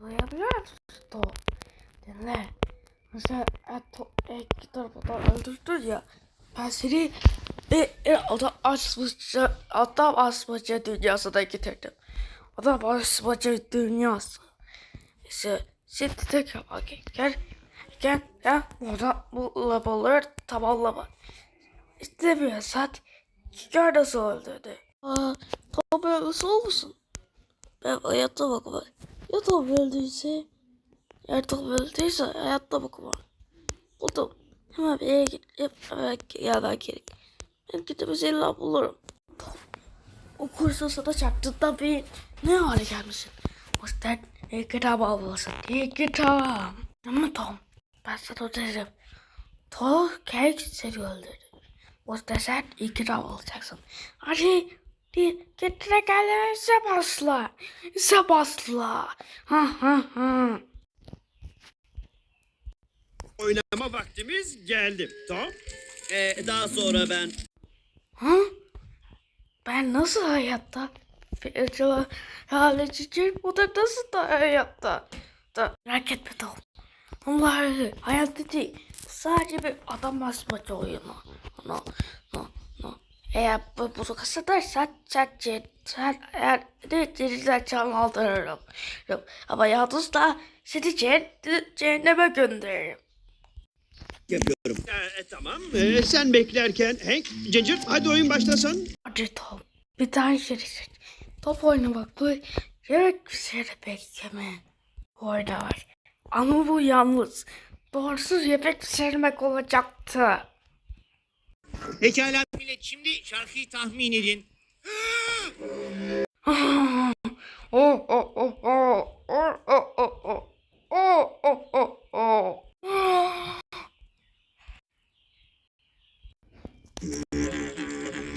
Duyabiliyor musun? Dinle. Mesela et, to, et tarafından öldürdün ya. Ben seni e, e, adam asmaca, adam asmaca dünyasına getirdim. Adam asmaca dünyası. İşte şimdi tek yapmak gel. Gel gel burada bu laborları tamamlama. İstemiyorsan gör nasıl öldürdü. Aa, tamam nasıl olmuşsun? Ben hayatta bakma. Ya da öldüyse Tom öldüyse hayatta bakma. Buldum. Hemen bir yere git. Hep hemen yerden gerek. Ben gidip bulurum. O kursa sana çarptığında bir ne hale gelmişsin? O yüzden iyi kitap almalısın. İyi kitap. Ama Tom. Ben sana dedim. Tom Cake seni öldürdü. O yüzden sen iyi kitap alacaksın. Hadi. Getire gelirse basla. İse basla. Ha ha ha. Oynama vaktimiz geldi. Tom. Ee, daha sonra ben Ha? Ben nasıl hayatta? Acaba halledeceğim o da nasıl da hayatta? Da merak etme Tom. Onlar öyle hayatta değil. Sadece bir adam basmaca oyunu. No, no. Eğer bu bunu kısıtırsan sen, sen, sen eğer ne denizden can aldırırım. Ama yalnız da seni cehenn- cehenneme gönderirim. yapıyorum. Ee, tamam. Ee, sen beklerken Hank, Ginger hadi oyun başlasın. Hadi Tom. Bir tane şey seç. Top oynamak bu yemek güzel bekleme. Orada var. Ama bu yalnız. Doğrusuz yemek pişirmek olacaktı. Pekala millet şimdi şarkıyı tahmin edin. oh oh